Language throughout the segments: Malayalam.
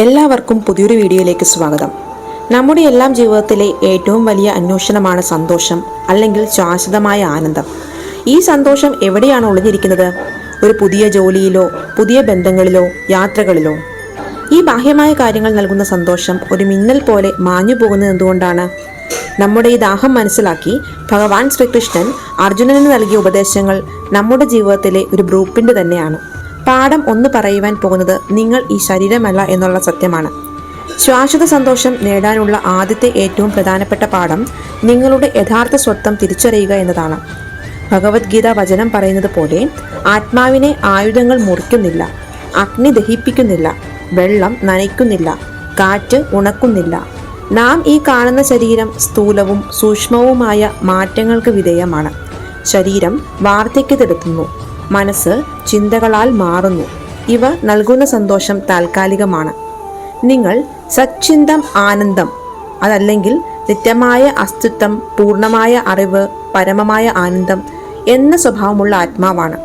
എല്ലാവർക്കും പുതിയൊരു വീഡിയോയിലേക്ക് സ്വാഗതം. നമ്മുടെ എല്ലാം ജീവിതത്തിലെ ഏറ്റവും വലിയ അന്വേഷണമാണ് സന്തോഷം അല്ലെങ്കിൽ ശാശ്വതമായ ആനന്ദം. ഈ സന്തോഷം എവിടെയാണ് ഒളിഞ്ഞിരിക്കുന്നത്? ഒരു പുതിയ ജോലിയിലോ പുതിയ ബന്ധങ്ങളിലോ യാത്രകളിലോ? ഈ ബാഹ്യമായ കാര്യങ്ങൾ നൽകുന്ന സന്തോഷം ഒരു മിന്നൽ പോലെ മാഞ്ഞു പോകുന്നത് എന്തുകൊണ്ടാണ്? നമ്മുടെ ഈ ദാഹം മനസ്സിലാക്കി ഭഗവാൻ ശ്രീകൃഷ്ണൻ അർജുനന് നൽകിയ ഉപദേശങ്ങൾ നമ്മുടെ ജീവിതത്തിലെ ഒരു ഗ്രൂപ്പിന്റെ തന്നെയാണ്. പാഠം ഒന്ന് പറയുവാൻ പോകുന്നത് നിങ്ങൾ ഈ ശരീരമല്ല എന്നുള്ള സത്യമാണ്. ശാശ്വത സന്തോഷം നേടാനുള്ള ആദ്യത്തെ ഏറ്റവും പ്രധാനപ്പെട്ട പാഠം നിങ്ങളുടെ യഥാർത്ഥ സ്വത്വം തിരിച്ചറിയുക എന്നതാണ്. ഭഗവത്ഗീത വചനം പറയുന്നത് പോലെ ആത്മാവിനെ ആയുധങ്ങൾ മുറിക്കുന്നില്ല അഗ്നി ദഹിപ്പിക്കുന്നില്ല വെള്ളം നനയ്ക്കുന്നില്ല കാറ്റ് ഉണക്കുന്നില്ല. നാം ഈ കാണുന്ന ശരീരം സ്ഥൂലവും സൂക്ഷ്മവുമായ മാറ്റങ്ങൾക്ക് വിധേയമാണ്. ശരീരം വാർദ്ധക്യത്തിലെത്തുന്നു മനസ്സ് ചിന്തകളാൽ മാറുന്നു. ഇവ നൽകുന്ന സന്തോഷം താൽക്കാലികമാണ്. നിങ്ങൾ സച്ചിന്തം ആനന്ദം അതല്ലെങ്കിൽ നിത്യമായ അസ്തിത്വം പൂർണമായ അറിവ് പരമമായ ആനന്ദം എന്ന സ്വഭാവമുള്ള ആത്മാവാണ്.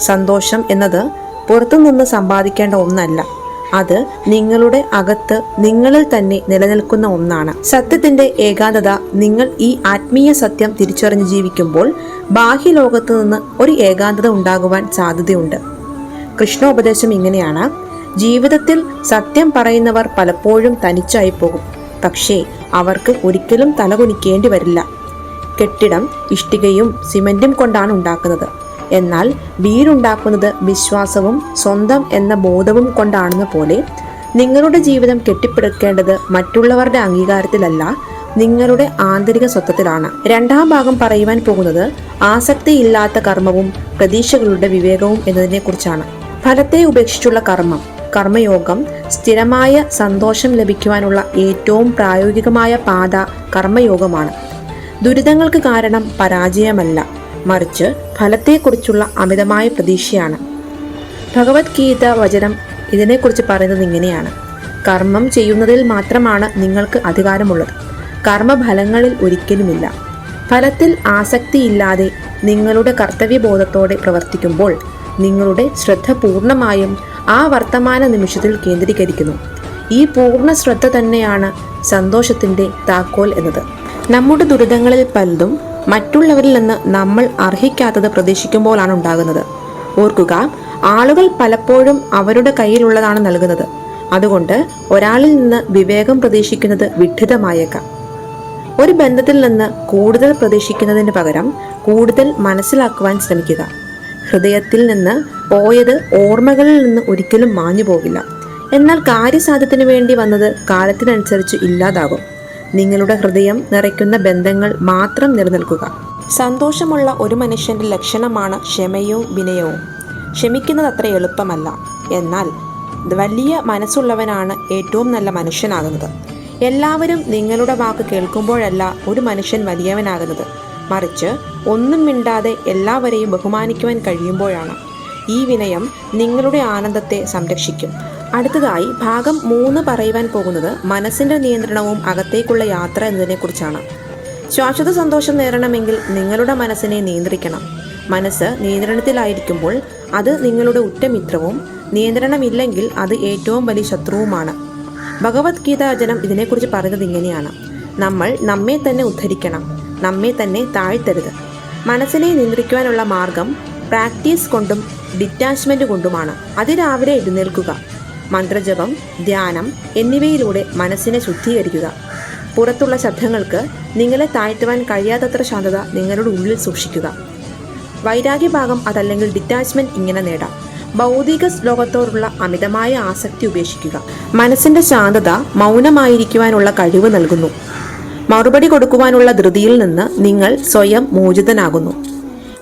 സന്തോഷം എന്നത് പുറത്തുനിന്ന് സമ്പാദിക്കേണ്ട ഒന്നല്ല. അത് നിങ്ങളുടെ അകത്ത് നിങ്ങളിൽ തന്നെ നിലനിൽക്കുന്ന ഒന്നാണ്. സത്യത്തിന്റെ ഏകാന്തത നിങ്ങൾ ഈ ആത്മീയ സത്യം തിരിച്ചറിഞ്ഞ് ജീവിക്കുമ്പോൾ ബാഹ്യലോകത്ത് നിന്ന് ഒരു ഏകാന്തത ഉണ്ടാകുവാൻ സാധ്യതയുണ്ട്. കൃഷ്ണോപദേശം ഇങ്ങനെയാണ്. ജീവിതത്തിൽ സത്യം പറയുന്നവർ പലപ്പോഴും തനിച്ചായി പോകും പക്ഷേ അവർക്ക് ഒരിക്കലും തലകുനിക്കേണ്ടി വരില്ല. കെട്ടിടം ഇഷ്ടികയും സിമന്റും കൊണ്ടാണ് ഉണ്ടാക്കുന്നത്. എന്നാൽ വീടുണ്ടാക്കുന്നത് വിശ്വാസവും സ്വന്തം എന്ന ബോധവും കൊണ്ടാണെന്ന പോലെ നിങ്ങളുടെ ജീവിതം കെട്ടിപ്പടുക്കേണ്ടത് മറ്റുള്ളവരുടെ അംഗീകാരത്തിലല്ല നിങ്ങളുടെ ആന്തരിക സ്വത്വത്തിലാണ്. രണ്ടാം ഭാഗം പറയുവാൻ പോകുന്നത് ആസക്തിയില്ലാത്ത കർമ്മവും പ്രതീക്ഷകളുടെ വിവേകവും എന്നതിനെക്കുറിച്ചാണ്. ഫലത്തെ ഉപേക്ഷിച്ചുള്ള കർമ്മം കർമ്മയോഗം സ്ഥിരമായ സന്തോഷം ലഭിക്കുവാനുള്ള ഏറ്റവും പ്രായോഗികമായ പാത കർമ്മയോഗമാണ്. ദുരിതങ്ങൾക്ക് കാരണം പരാജയമല്ല മറിച്ച് ഫലത്തെക്കുറിച്ചുള്ള അമിതമായ പ്രതീക്ഷയാണ്. ഭഗവത്ഗീത വചനം ഇതിനെക്കുറിച്ച് പറയുന്നത് ഇങ്ങനെയാണ്. കർമ്മം ചെയ്യുന്നതിൽ മാത്രമാണ് നിങ്ങൾക്ക് അധികാരമുള്ളത്. കർമ്മഫലങ്ങളിൽ ഒരിക്കലുമില്ല. ഫലത്തിൽ ആസക്തിയില്ലാതെ നിങ്ങളുടെ കർത്തവ്യബോധത്തോടെ പ്രവർത്തിക്കുമ്പോൾ നിങ്ങളുടെ ശ്രദ്ധ പൂർണമായും ആ വർത്തമാന നിമിഷത്തിൽ കേന്ദ്രീകരിക്കുന്നു. ഈ പൂർണ ശ്രദ്ധ തന്നെയാണ് സന്തോഷത്തിന്റെ താക്കോൽ എന്നത്. നമ്മുടെ ദുരിതങ്ങളിൽ പലതും മറ്റുള്ളവരിൽ നിന്ന് നമ്മൾ അർഹിക്കാത്തത് പ്രതീക്ഷിക്കുമ്പോഴാണ് ഉണ്ടാകുന്നത്. ഓർക്കുക ആളുകൾ പലപ്പോഴും അവരുടെ കയ്യിലുള്ളതാണ് നൽകുന്നത്. അതുകൊണ്ട് ഒരാളിൽ നിന്ന് വിവേകം പ്രതീക്ഷിക്കുന്നത് വിഡ്ഢിതമായേക്കാം. ഒരു ബന്ധത്തിൽ നിന്ന് കൂടുതൽ പ്രതീക്ഷിക്കുന്നതിന് പകരം കൂടുതൽ മനസ്സിലാക്കുവാൻ ശ്രമിക്കുക. ഹൃദയത്തിൽ നിന്ന് പോയത് ഓർമ്മകളിൽ നിന്ന് ഒരിക്കലും മാഞ്ഞു പോകില്ല. എന്നാൽ കാര്യസാധ്യത്തിന് വേണ്ടി വന്നത് കാലത്തിനനുസരിച്ച് ഇല്ലാതാകും. നിങ്ങളുടെ ഹൃദയം നിറയ്ക്കുന്ന ബന്ധങ്ങൾ മാത്രം നിലനിൽക്കുക. സന്തോഷമുള്ള ഒരു മനുഷ്യന്റെ ലക്ഷണമാണ് ക്ഷമയും വിനയവും. ക്ഷമിക്കുന്നത് അത്ര എളുപ്പമല്ല. എന്നാൽ വലിയ മനസ്സുള്ളവനാണ് ഏറ്റവും നല്ല മനുഷ്യനാകുന്നത്. എല്ലാവരും നിങ്ങളുടെ വാക്ക് കേൾക്കുമ്പോഴല്ല ഒരു മനുഷ്യൻ വലിയവനാകുന്നത്. മറിച്ച് ഒന്നും മിണ്ടാതെ എല്ലാവരെയും ബഹുമാനിക്കുവാൻ കഴിയുമ്പോഴാണ് ഈ വിനയം നിങ്ങളുടെ ആനന്ദത്തെ സംരക്ഷിക്കും. അടുത്തതായി ഭാഗം മൂന്ന് പറയുവാൻ പോകുന്നത് മനസ്സിന്റെ നിയന്ത്രണവും അകത്തേക്കുള്ള യാത്ര എന്നതിനെക്കുറിച്ചാണ്. ശാശ്വത സന്തോഷം നേടണമെങ്കിൽ നിങ്ങളുടെ മനസ്സിനെ നിയന്ത്രിക്കണം. മനസ്സ് നിയന്ത്രണത്തിലായിരിക്കുമ്പോൾ അത് നിങ്ങളുടെ ഉറ്റമിത്രവും നിയന്ത്രണമില്ലെങ്കിൽ അത് ഏറ്റവും വലിയ ശത്രുവുമാണ്. ഭഗവത്ഗീത വചനം ഇതിനെക്കുറിച്ച് പറയുന്നത് ഇങ്ങനെയാണ്. നമ്മൾ നമ്മെ തന്നെ ഉദ്ധരിക്കണം നമ്മെ തന്നെ താഴ്ത്തരുത്. മനസ്സിനെ നിയന്ത്രിക്കുവാനുള്ള മാർഗം പ്രാക്ടീസ് കൊണ്ടും ഡിറ്റാച്ച്മെന്റ് കൊണ്ടുമാണ്. അതിരാവിലെ എഴുന്നേൽക്കുക മന്ത്രജപം ധ്യാനം എന്നിവയിലൂടെ മനസ്സിനെ ശുദ്ധീകരിക്കുക. പുറത്തുള്ള ശബ്ദങ്ങൾക്ക് നിങ്ങളെ താഴ്ത്തുവാൻ കഴിയാത്തത്ര ശാന്തത നിങ്ങളുടെ ഉള്ളിൽ സൂക്ഷിക്കുക. വൈരാഗ്യഭാഗം അതല്ലെങ്കിൽ ഡിറ്റാച്ച്മെന്റ് ഇങ്ങനെ നേടാം. ഭൗതിക ലോകത്തോടുള്ള അമിതമായ ആസക്തി ഉപേക്ഷിക്കുക. മനസ്സിന്റെ ശാന്തത മൗനമായിരിക്കുവാനുള്ള കഴിവ് നൽകുന്നു. മറുപടി കൊടുക്കുവാനുള്ള ധൃതിയിൽ നിന്ന് നിങ്ങൾ സ്വയം മോചിതനാകുന്നു.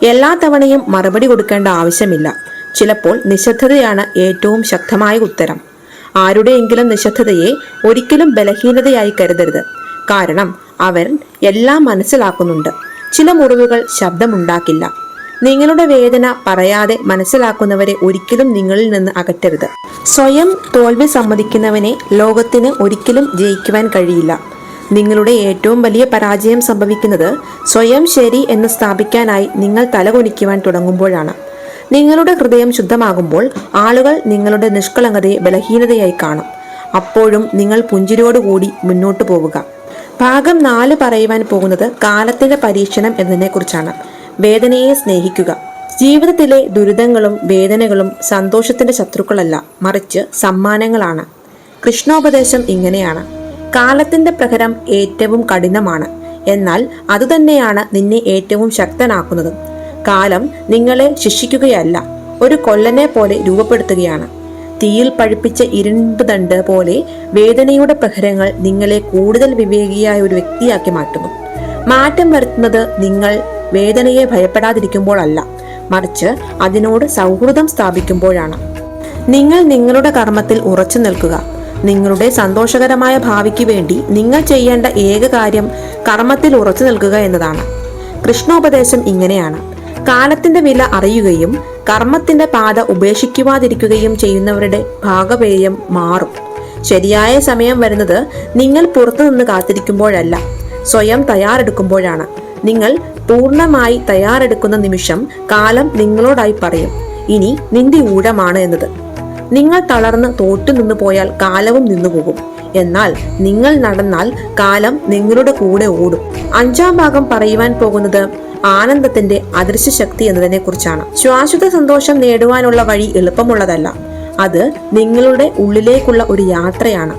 എല്ലാ തവണയും മറുപടി കൊടുക്കേണ്ട ആവശ്യമില്ല. ചിലപ്പോൾ നിശബ്ദതയാണ് ഏറ്റവും ശക്തമായ ഉത്തരം. ആരുടെയെങ്കിലും നിശബ്ദതയെ ഒരിക്കലും ബലഹീനതയായി കരുതരുത്. കാരണം അവർ എല്ലാം മനസ്സിലാക്കുന്നുണ്ട്. ചില മുറിവുകൾ ശബ്ദമുണ്ടാക്കില്ല. നിങ്ങളുടെ വേദന പറയാതെ മനസ്സിലാക്കുന്നവരെ ഒരിക്കലും നിങ്ങളിൽ നിന്ന് അകറ്റരുത്. സ്വയം തോൽവി സമ്മതിക്കുന്നവനെ ലോകത്തിന് ഒരിക്കലും ജയിക്കുവാൻ കഴിയില്ല. നിങ്ങളുടെ ഏറ്റവും വലിയ പരാജയം സംഭവിക്കുന്നത് സ്വയം ശരി എന്ന് സ്ഥാപിക്കാനായി നിങ്ങൾ തലകൊനിക്കുവാൻ തുടങ്ങുമ്പോഴാണ്. നിങ്ങളുടെ ഹൃദയം ശുദ്ധമാകുമ്പോൾ ആളുകൾ നിങ്ങളുടെ നിഷ്കളങ്കതയെ ബലഹീനതയായി കാണും. അപ്പോഴും നിങ്ങൾ പുഞ്ചിരിയോടുകൂടി മുന്നോട്ട് പോവുക. ഭാഗം നാല് പറയുവാൻ പോകുന്നത് കാലത്തിന്റെ പരീക്ഷണം എന്നതിനെക്കുറിച്ചാണ്. വേദനയെ സ്നേഹിക്കുക. ജീവിതത്തിലെ ദുരിതങ്ങളും വേദനകളും സന്തോഷത്തിന്റെ ശത്രുക്കളല്ല മറിച്ച് സമ്മാനങ്ങളാണ്. കൃഷ്ണോപദേശം ഇങ്ങനെയാണ്. കാലത്തിന്റെ പ്രഹരം ഏറ്റവും കഠിനമാണ്. എന്നാൽ അതുതന്നെയാണ് നിന്നെ ഏറ്റവും ശക്തനാക്കുന്നത്. കാലം നിങ്ങളെ ശിക്ഷിക്കുകയല്ല ഒരു കൊല്ലനെ പോലെ രൂപപ്പെടുത്തുകയാണ്. തീയിൽ പഴുപ്പിച്ച ഇരുമ്പ് ദണ്ട് പോലെ വേദനയുടെ പ്രഹരങ്ങൾ നിങ്ങളെ കൂടുതൽ വിവേകിയായ ഒരു വ്യക്തിയാക്കി മാറ്റുന്നു. മാറ്റം വരുത്തുന്നത് നിങ്ങൾ വേദനയെ ഭയപ്പെടാതിരിക്കുമ്പോഴല്ല മറിച്ച് അതിനോട് സൗഹൃദം സ്ഥാപിക്കുമ്പോഴാണ്. നിങ്ങൾ നിങ്ങളുടെ കർമ്മത്തിൽ ഉറച്ചു നിൽക്കുക. നിങ്ങളുടെ സന്തോഷകരമായ ഭാവിക്ക് വേണ്ടി നിങ്ങൾ ചെയ്യേണ്ട ഏക കാര്യം കർമ്മത്തിൽ ഉറച്ചു നിൽക്കുക എന്നതാണ്. കൃഷ്ണോപദേശം ഇങ്ങനെയാണ്. കാലത്തിന്റെ വില അറിയുകയും കർമ്മത്തിന്റെ പാത ഉപേക്ഷിക്കുവാതിരിക്കുകയും ചെയ്യുന്നവരുടെ ഭാഗപേയം മാറും. ശരിയായ സമയം വരുന്നത് നിങ്ങൾ പുറത്തുനിന്ന് കാത്തിരിക്കുമ്പോഴല്ല സ്വയം തയ്യാറെടുക്കുമ്പോഴാണ്. നിങ്ങൾ പൂർണമായി തയ്യാറെടുക്കുന്ന നിമിഷം കാലം നിങ്ങളോടായി പറയും. ഇനി നിന്റെ ഊഴമാണ് എന്നത്. നിങ്ങൾ തളർന്ന് തോറ്റു നിന്നു പോയാൽ കാലവും നിന്നുപോകും എന്നാൽ നിങ്ങൾ നടന്നാൽ കാലം നിങ്ങളുടെ കൂടെ ഓടും. അഞ്ചാം ഭാഗം പറയുവാൻ പോകുന്നത് ആനന്ദത്തിന്റെ അദൃശ്യ ശക്തി എന്നതിനെ കുറിച്ചാണ് ശാശ്വത സന്തോഷം നേടുവാനുള്ള വഴി എളുപ്പമുള്ളതല്ല. അത് നിങ്ങളുടെ ഉള്ളിലേക്കുള്ള ഒരു യാത്രയാണ്.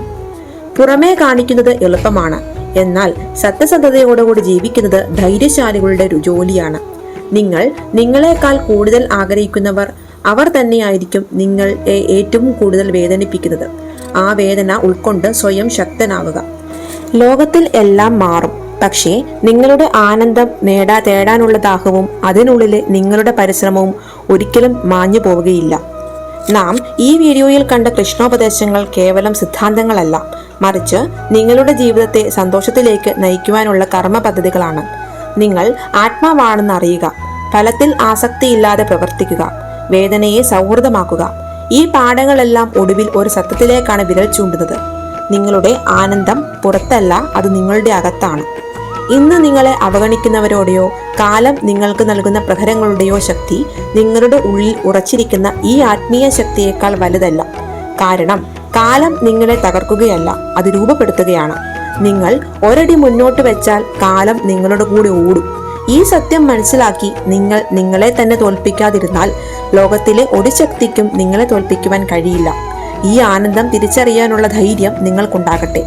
പുറമേ കാണിക്കുന്നത് എളുപ്പമാണ്. എന്നാൽ സത്യസന്ധതയോടുകൂടി ജീവിക്കുന്നത് ധൈര്യശാലികളുടെ ജോലിയാണ്. നിങ്ങൾ നിങ്ങളെക്കാൾ കൂടുതൽ ആഗ്രഹിക്കുന്നവർ അവർ തന്നെയായിരിക്കും നിങ്ങളെ ഏറ്റവും കൂടുതൽ വേദനിപ്പിക്കുന്നത്. ആ വേദന ഉൾക്കൊണ്ട് സ്വയം ശക്തനാവുക. ലോകത്തിൽ എല്ലാം മാറും. പക്ഷേ നിങ്ങളുടെ ആനന്ദം നേടാ തേടാനുള്ള ദാഹവും അതിനുള്ളിലെ നിങ്ങളുടെ പരിശ്രമവും ഒരിക്കലും മാഞ്ഞു പോവുകയില്ല. നാം ഈ വീഡിയോയിൽ കണ്ട കൃഷ്ണോപദേശങ്ങൾ കേവലം സിദ്ധാന്തങ്ങളല്ല. മറിച്ച് നിങ്ങളുടെ ജീവിതത്തെ സന്തോഷത്തിലേക്ക് നയിക്കുവാനുള്ള കർമ്മ പദ്ധതികളാണ്. നിങ്ങൾ ആത്മാവാണെന്ന് അറിയുക. ഫലത്തിൽ ആസക്തിയില്ലാതെ പ്രവർത്തിക്കുക. വേദനയെ സൗഹൃദമാക്കുക. ഈ പാഠങ്ങളെല്ലാം ഒടുവിൽ ഒരു സത്യത്തിലേക്കാണ് വിരൽ ചൂണ്ടുന്നത്. നിങ്ങളുടെ ആനന്ദം പുറത്തല്ല അത് നിങ്ങളുടെ അകത്താണ്. ഇന്ന് നിങ്ങളെ അവഗണിക്കുന്നവരോടെയോ കാലം നിങ്ങൾക്ക് നൽകുന്ന പ്രഹരങ്ങളുടെയോ ശക്തി നിങ്ങളുടെ ഉള്ളിൽ ഉറച്ചിരിക്കുന്ന ഈ ആത്മീയ ശക്തിയേക്കാൾ വലുതല്ല. കാരണം കാലം നിങ്ങളെ തകർക്കുകയല്ല അത് രൂപപ്പെടുത്തുകയാണ്. നിങ്ങൾ ഒരടി മുന്നോട്ട് വെച്ചാൽ കാലം നിങ്ങളുടെ കൂടെ ഓടും. ഈ സത്യം മനസ്സിലാക്കി നിങ്ങൾ നിങ്ങളെ തന്നെ തോൽപ്പിക്കാതിരുന്നാൽ ലോകത്തിലെ ഒരു ശക്തിക്കും നിങ്ങളെ തോൽപ്പിക്കുവാൻ കഴിയില്ല. ഈ ആനന്ദം തിരിച്ചറിയാനുള്ള ധൈര്യം നിങ്ങൾക്കുണ്ടാകട്ടെ.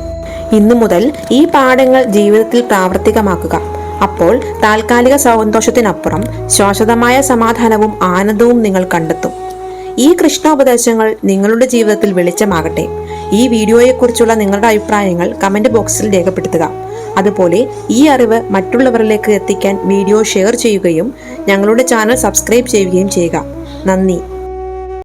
ഇന്നു മുതൽ ഈ പാഠങ്ങൾ ജീവിതത്തിൽ പ്രാവർത്തികമാക്കുക. അപ്പോൾ താൽക്കാലിക സന്തോഷത്തിനപ്പുറം ശാശ്വതമായ സമാധാനവും ആനന്ദവും നിങ്ങൾ കണ്ടെത്തും. ഈ കൃഷ്ണോപദേശങ്ങൾ നിങ്ങളുടെ ജീവിതത്തിൽ വെളിച്ചമാകട്ടെ. ഈ വീഡിയോയെക്കുറിച്ചുള്ള നിങ്ങളുടെ അഭിപ്രായങ്ങൾ കമന്റ് ബോക്സിൽ രേഖപ്പെടുത്തുക. അതുപോലെ ഈ അറിവ് മറ്റുള്ളവരിലേക്ക് എത്തിക്കാൻ വീഡിയോ ഷെയർ ചെയ്യുകയും ഞങ്ങളുടെ ചാനൽ സബ്സ്ക്രൈബ് ചെയ്യുകയും ചെയ്യുക. നന്ദി.